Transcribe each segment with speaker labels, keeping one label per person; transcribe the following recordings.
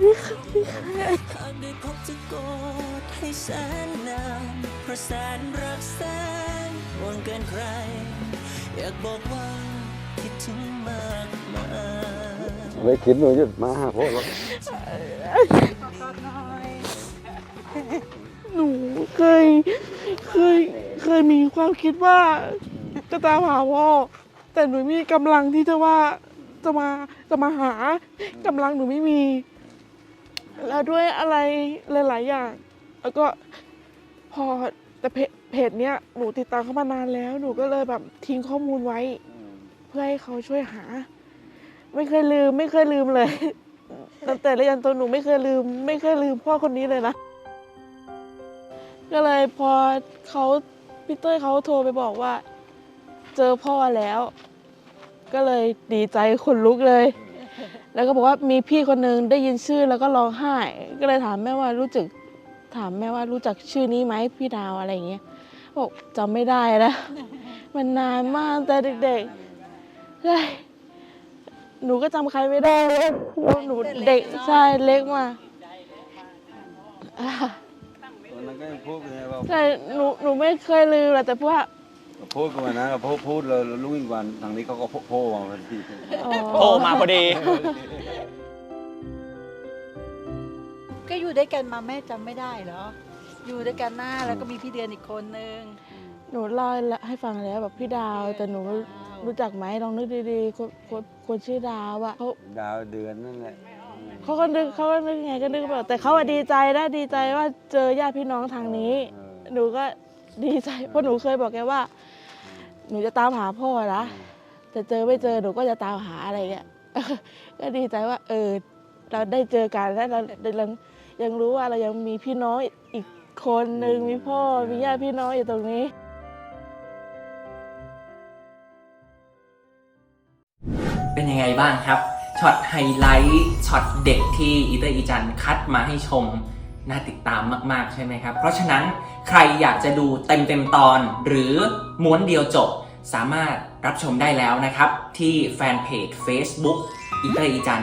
Speaker 1: ไม่เคยไม่เคย
Speaker 2: หากได้พบจะกอดให้แสนนานเพราะแสนรักแสนวนเกินใคร อยากบอกว่าคิดถึงมากมาย
Speaker 3: เลยคิดเลยจะมาหาพ่อแล้ว
Speaker 1: หนูเคยเคยเคยมีความคิดว่าจะตามหาพ่อแต่หนูมีกำลังที่จะว่าจะมาจะมาหากำลังหนูไม่มี แล้วด้วยอะไรหลาย ๆ อย่าง แล้วก็พอแต่เพจเนี้ยหนูติดตามเขามานานแล้ว หนูก็เลยแบบทิ้งข้อมูลไว้ เพื่อให้เขาช่วยหา ไม่เคยลืม ไม่เคยลืมเลยตั้งแต่เรียนตัวหนูไม่เคยลืม ไม่เคยลืมพ่อคนนี้เลยนะ ก็เลยพอเขาพี่เต้ยเขาโทรไปบอกว่า เจอพ่อแล้ว ก็เลยดีใจขนลุกเลย แล้วก็บอกว่ามีพี่คนนึงได้ยินชื่อแล้วก็ร้องไห้ ก็เลยถามแม่ว่ารู้จักถามแม่ว่ารู้จักชื่อนี้ไหมพี่ดาวอะไรอย่างเงี้ยบอกจำไม่ได้นะมันนานมากแต่เด็กๆใช่หนูก็จำใครไม่ได้เลยเพราะหนูเด็กใช่เล็กมากอ่า
Speaker 3: ตอนนั้นก็ยังพูดเลยว่า
Speaker 1: ใช่หนูหนูไม่เคยลืมหรอกแต่ว่า
Speaker 3: พูดกันมานะก็พูดพูดเลยลุงอีกวันทางนี้เขาก็โพ่มาทันที
Speaker 1: อ๋อ
Speaker 4: โผล่มาพอดี
Speaker 5: ก็อยู่ด้วยกันมาแม่จำไม่ได้เหรอ อยู่ด้วยกันหน้าแล้วก็มีพี่เดือนอีกคนนึง
Speaker 1: หนูเล่าให้ฟังแล้วแบบพี่ดาวแต่หนูไม่รู้จักไหมลองนึกดีๆคนคนคนชื่อดาวอะเขา
Speaker 3: ดาวเดือนนั่นแหละ
Speaker 1: เขาก็นึกเขาก็นึกไงก็นึกแบบแต่เขาอะดีใจนะดีใจว่าเจอญาติพี่น้องทางนี้ หนูก็ดีใจเพราะหนูเคยบอกแกว่า หนูจะตามหาพ่อนะแต่เจอไม่เจอหนูก็จะตามหาอะไรเงี้ยก็ดีใจว่าเออเราได้เจอกันแล้วเรายังยังรู้ว่าเรายังมีพี่น้องอีกคนหนึ่งมีพ่อมีญาติพี่น้องอยู่ตรงนี้
Speaker 4: เป็นยังไงบ้างครับช็อตไฮไลท์ช็อตเด็กที่อีเตอร์อีจันคัดมาให้ชม น่าติดตามมาก ๆ ใช่ไหมครับ เพราะฉะนั้นใครอยากจะดูเต็มเต็มๆตอน หรือม้วนเดียวจบ สามารถรับชมได้แล้วนะครับ ที่แฟนเพจ Facebook อีเตอร์อีจัน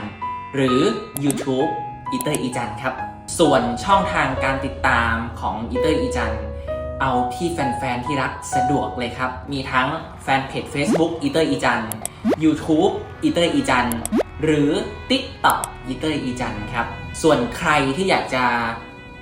Speaker 4: หรือ YouTube อีเตอร์อีจันครับ ส่วนช่องทางการติดตามของอีเตอร์อีจันเอาที่แฟน ๆ ที่รักสะดวกเลยครับ มีทั้งแฟนเพจ Facebook อีเตอร์อีจัน YouTube อีเตอร์อีจันหรือ TikTok อีเตอร์อีจันครับ ส่วนใครที่อยากจะ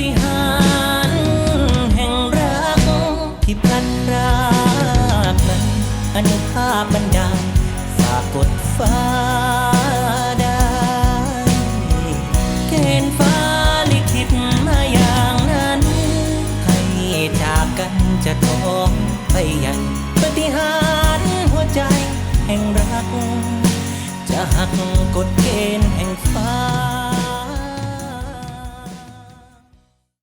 Speaker 2: ฏิหารแห่งรักที่พลันพรากนั้นอนุภาพบันดาลฝากกดฟ้าได้เกณฑ์ฟ้าลิขิตมาอย่างนั้น ให้จากกันจะท้องไปยังปาฏิหารหัวใจแห่งรัก จะหักกฎเกณฑ์แห่งฟ้า